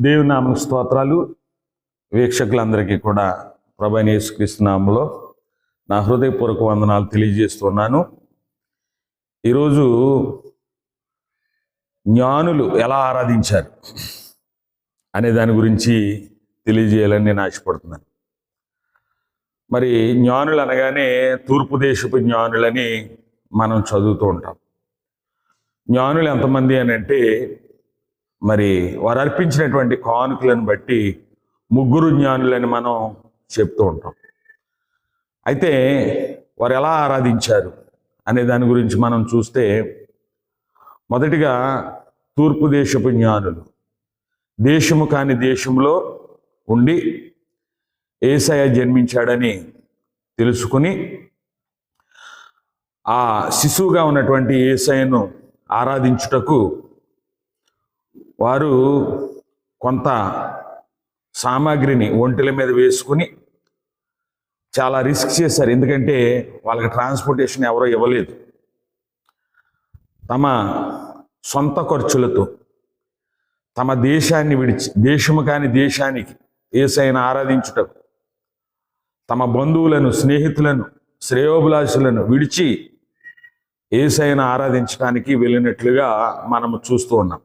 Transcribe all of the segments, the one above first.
దేవుని నామ స్తోత్రాలు. వీక్షకులందరికీ కూడా ప్రభైన యేసుక్రీస్తునామంలో నా హృదయపూర్వక వందనాలు తెలియజేస్తున్నాను. ఈరోజు జ్ఞానులు ఎలా ఆరాధించారు అనే దాని గురించి తెలియజేయాలని నేను ఆశపడుతున్నాను. మరి జ్ఞానులు అనగానే తూర్పు దేశపు జ్ఞానులని మనం చదువుతూ ఉంటాం. జ్ఞానులు ఎంతమంది అని అంటే మరి వారు అర్పించినటువంటి కానుకలను బట్టి ముగ్గురు జ్ఞానులని మనం చెప్తూ ఉంటాం. అయితే వారు ఎలా ఆరాధించారు అనే దాని గురించి మనం చూస్తే మొదటిగా తూర్పు దేశపు జ్ఞానులు దేశము కాని దేశంలో ఉండి ఏసయ జన్మించాడని తెలుసుకుని ఆ శిశువుగా ఉన్నటువంటి ఏసయను ఆరాధించుటకు వారు కొంత సామాగ్రిని ఒంటెల మీద వేసుకుని చాలా రిస్క్ చేశారు. ఎందుకంటే వాళ్ళకి ట్రాన్స్పోర్టేషన్ ఎవరో ఇవ్వలేదు. తమ సొంత ఖర్చులతో తమ దేశాన్ని విడిచి దేశము కాని దేశానికి ఏసైనా ఆరాధించుటకు తమ బంధువులను స్నేహితులను శ్రేయోభిలాషులను విడిచి ఏసైన ఆరాధించడానికి వెళ్ళినట్లుగా మనము చూస్తూ ఉన్నాం.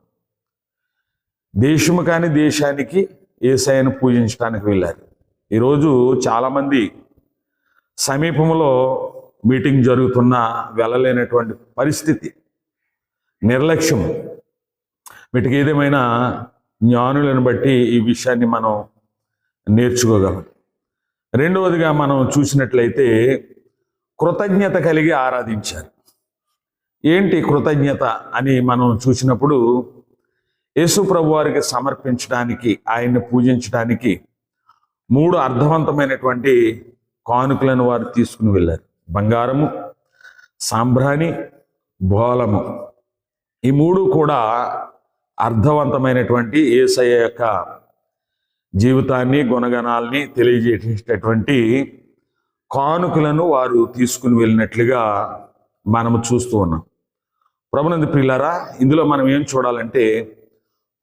దేశము కాని దేశానికి ఏసైను పూజించడానికి వెళ్ళారు. ఈరోజు చాలామంది సమీపంలో మీటింగ్ జరుగుతున్న వెళ్ళలేనటువంటి పరిస్థితి నిర్లక్ష్యం. వీటికి ఏదేమైనా జ్ఞానులను బట్టి ఈ విషయాన్ని మనం నేర్చుకోగలం. రెండవదిగా మనం చూసినట్లయితే కృతజ్ఞత కలిగి ఆరాధించారు. ఏంటి కృతజ్ఞత అని మనం చూసినప్పుడు యేసు ప్రభు వారికి సమర్పించడానికి ఆయన్ని పూజించడానికి మూడు అర్థవంతమైనటువంటి కానుకలను వారు తీసుకుని వెళ్ళారు. బంగారము సాంబ్రాణి బోలము. ఈ మూడు కూడా అర్థవంతమైనటువంటి ఏసయ్య యొక్క జీవితాన్ని గుణగణాల్ని తెలియజేసేటటువంటి కానుకలను వారు తీసుకుని వెళ్ళినట్లుగా మనము చూస్తూ ఉన్నాం. ప్రభునంది ప్రియులారా ఇందులో మనం ఏం చూడాలంటే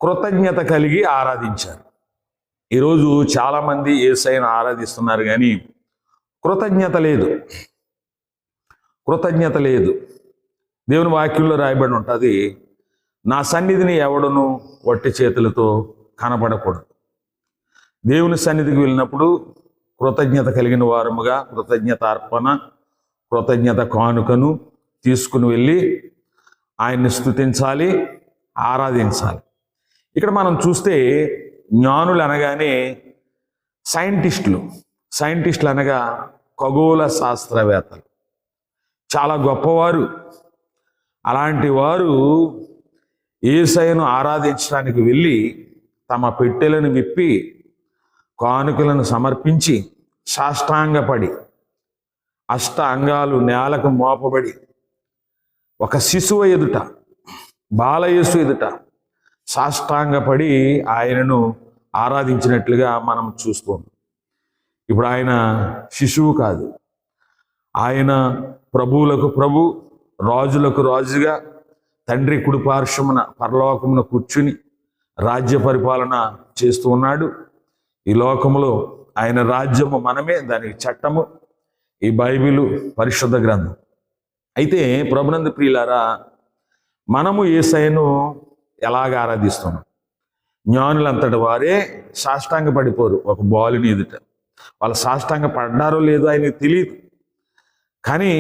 కృతజ్ఞత కలిగి ఆరాధించారు. ఈరోజు చాలామంది ఏసైను ఆరాధిస్తున్నారు కానీ కృతజ్ఞత లేదు. కృతజ్ఞత లేదు. దేవుని వాక్యంలో రాయబడి ఉంటుంది నా సన్నిధిని ఎవడను వట్టి చేతులతో కనబడకూడదు. దేవుని సన్నిధికి వెళ్ళినప్పుడు కృతజ్ఞత కలిగిన వారముగా కృతజ్ఞత అర్పణ కృతజ్ఞత కానుకను తీసుకుని వెళ్ళి ఆయన్ని స్థుతించాలి ఆరాధించాలి. ఇక్కడ మనం చూస్తే జ్ఞానులు అనగానే సైంటిస్టులు. సైంటిస్టులు అనగా ఖగోళ శాస్త్రవేత్తలు. చాలా గొప్పవారు. అలాంటి వారు ఏసైను ఆరాధించడానికి వెళ్ళి తమ పెట్టెలను విప్పి కానుకలను సమర్పించి సాష్టాంగపడి అష్ట అంగాలు నేలకు మోపబడి ఒక శిశువు ఎదుట బాలయేసు ఎదుట సాష్టాంగపడి ఆయనను ఆరాధించినట్లుగా మనం చూస్తాం ఇప్పుడు ఆయన శిశువు కాదు. ఆయన ప్రభువులకు ప్రభు రాజులకు రాజుగా తండ్రి కుడిపార్శ్వమున పరలోకమున కూర్చుని రాజ్య పరిపాలన చేస్తూ ఉన్నాడు. ఈ లోకములో ఆయన రాజ్యము మనమే దానికి చట్టము ఈ బైబిలు పరిశుద్ధ గ్రంథం. అయితే ప్రభునంద ప్రియులారా మనము ఏసైను ఎలాగ ఆరాధిస్తున్నాం? జ్ఞానులంతటి వారే సాష్టాంగ పడిపోరు ఒక బాలుని ఎదుట. వాళ్ళు సాష్టాంగ పడ్డారో లేదో ఆయనకు తెలియదు కానీ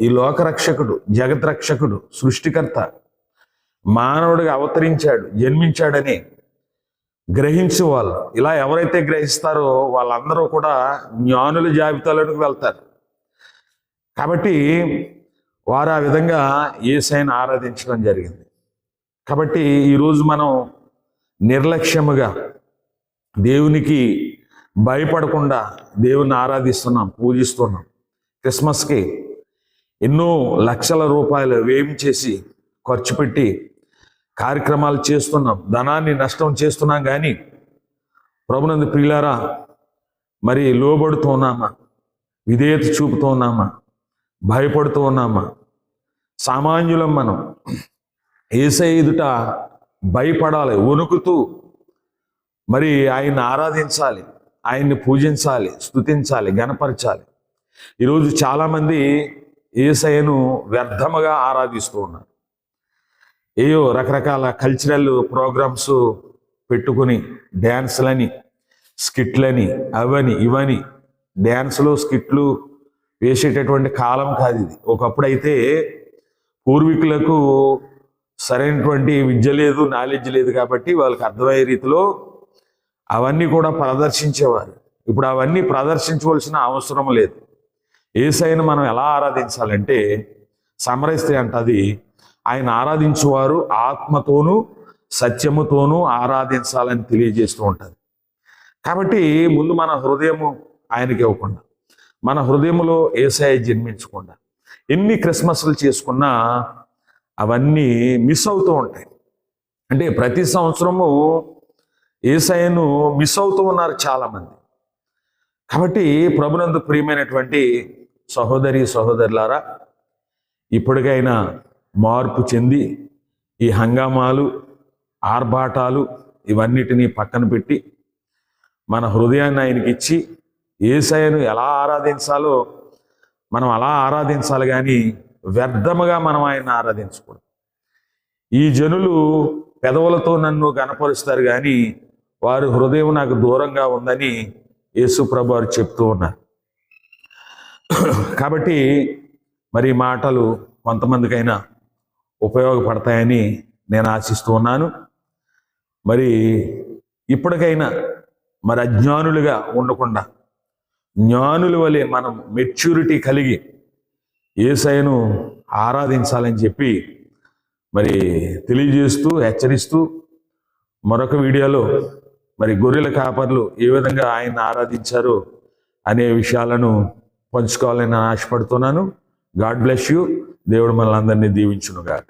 ఈ లోకరక్షకుడు జగద్రక్షకుడు సృష్టికర్త మానవుడిగా అవతరించాడు జన్మించాడని గ్రహించే వాళ్ళు. ఇలా ఎవరైతే గ్రహిస్తారో వాళ్ళందరూ కూడా జ్ఞానుల జాబితాలోకి వెళ్తారు. కాబట్టి వారు ఆ విధంగా ఏసైని ఆరాధించడం జరిగింది. కాబట్టి ఈరోజు మనం నిర్లక్ష్యముగా దేవునికి భయపడకుండా దేవుని ఆరాధిస్తున్నాం పూజిస్తున్నాం. క్రిస్మస్కి ఎన్నో లక్షల రూపాయలు వేయం చేసి ఖర్చు పెట్టి కార్యక్రమాలు చేస్తున్నాం. ధనాన్ని నష్టం చేస్తున్నాం కానీ ప్రభునందు ప్రియులారా మరి లోబడుతూ ఉన్నామా? విధేయత చూపుతూ ఉన్నామా? భయపడుతూ ఉన్నామా? సామాన్యులం మనం ఏసై ఎదుట భయపడాలి వణుకుతూ మరి ఆయన్ని ఆరాధించాలి ఆయన్ని పూజించాలి స్తుతించాలి గణపరచాలి. ఈరోజు చాలామంది ఏసయ్యను వ్యర్థముగా ఆరాధిస్తూ ఉన్నారు. ఏయో రకరకాల కల్చరల్ ప్రోగ్రామ్స్ పెట్టుకుని డ్యాన్స్లని స్కిట్లని అవని ఇవని డ్యాన్స్లు స్కిట్లు వేసేటటువంటి కాలం కాదు ఇది. ఒకప్పుడైతే పూర్వీకులకు సరైనటువంటి విద్య లేదు నాలెడ్జ్ లేదు కాబట్టి వాళ్ళకి అర్థమయ్యే రీతిలో అవన్నీ కూడా ప్రదర్శించేవారు. ఇప్పుడు అవన్నీ ప్రదర్శించవలసిన అవసరం లేదు. ఏసైన మనం ఎలా ఆరాధించాలంటే సమరస్తే అంటది ఆయన ఆరాధించువారు ఆత్మతోనూ సత్యముతోనూ ఆరాధించాలని తెలియజేస్తూ ఉంటుంది కాబట్టి ముందు మన హృదయము ఆయనకి ఇవ్వకుండా మన హృదయములో ఏసఐ జన్మించకుండా ఎన్ని క్రిస్మస్లు చేసుకున్నా అవన్నీ మిస్ అవుతూ ఉంటాయి. అంటే ప్రతి సంవత్సరము ఏసైను మిస్ అవుతూ ఉన్నారు చాలామంది. కాబట్టి ప్రభునందు ప్రియమైనటువంటి సహోదరి సహోదరులారా ఇప్పటికైనా మార్పు చెంది ఈ హంగామాలు ఆర్భాటాలు ఇవన్నిటినీ పక్కన పెట్టి మన హృదయాన్ని ఆయనకి ఇచ్చి ఏసయ్యను ఎలా ఆరాధించాలో మనం అలా ఆరాధించాలి కానీ వ్యర్థముగా మనం ఆయన ఆరాధించకూడదు. ఈ జనులు పెదవులతో నన్ను కనపరుస్తారు కానీ వారి హృదయం నాకు దూరంగా ఉందని యేసు ప్రభు చెప్తూ ఉన్నారు. కాబట్టి మరి మాటలు కొంతమందికైనా ఉపయోగపడతాయని నేను ఆశిస్తూ ఉన్నాను. మరి ఇప్పటికైనా మరి అజ్ఞానులుగా ఉండకుండా జ్ఞానుల వలె మనం మెచ్యూరిటీ కలిగి ఏసైను ఆరాధించాలని చెప్పి మరి తెలియజేస్తూ హెచ్చరిస్తూ మరొక వీడియోలో మరి గొర్రెల కాపర్లు ఏ విధంగా ఆయన ఆరాధించారో అనే విషయాలను పంచుకోవాలని ఆశపడుతున్నాను. God bless you. దేవుడు మనల్ని అందరినీ దీవించునుగాక.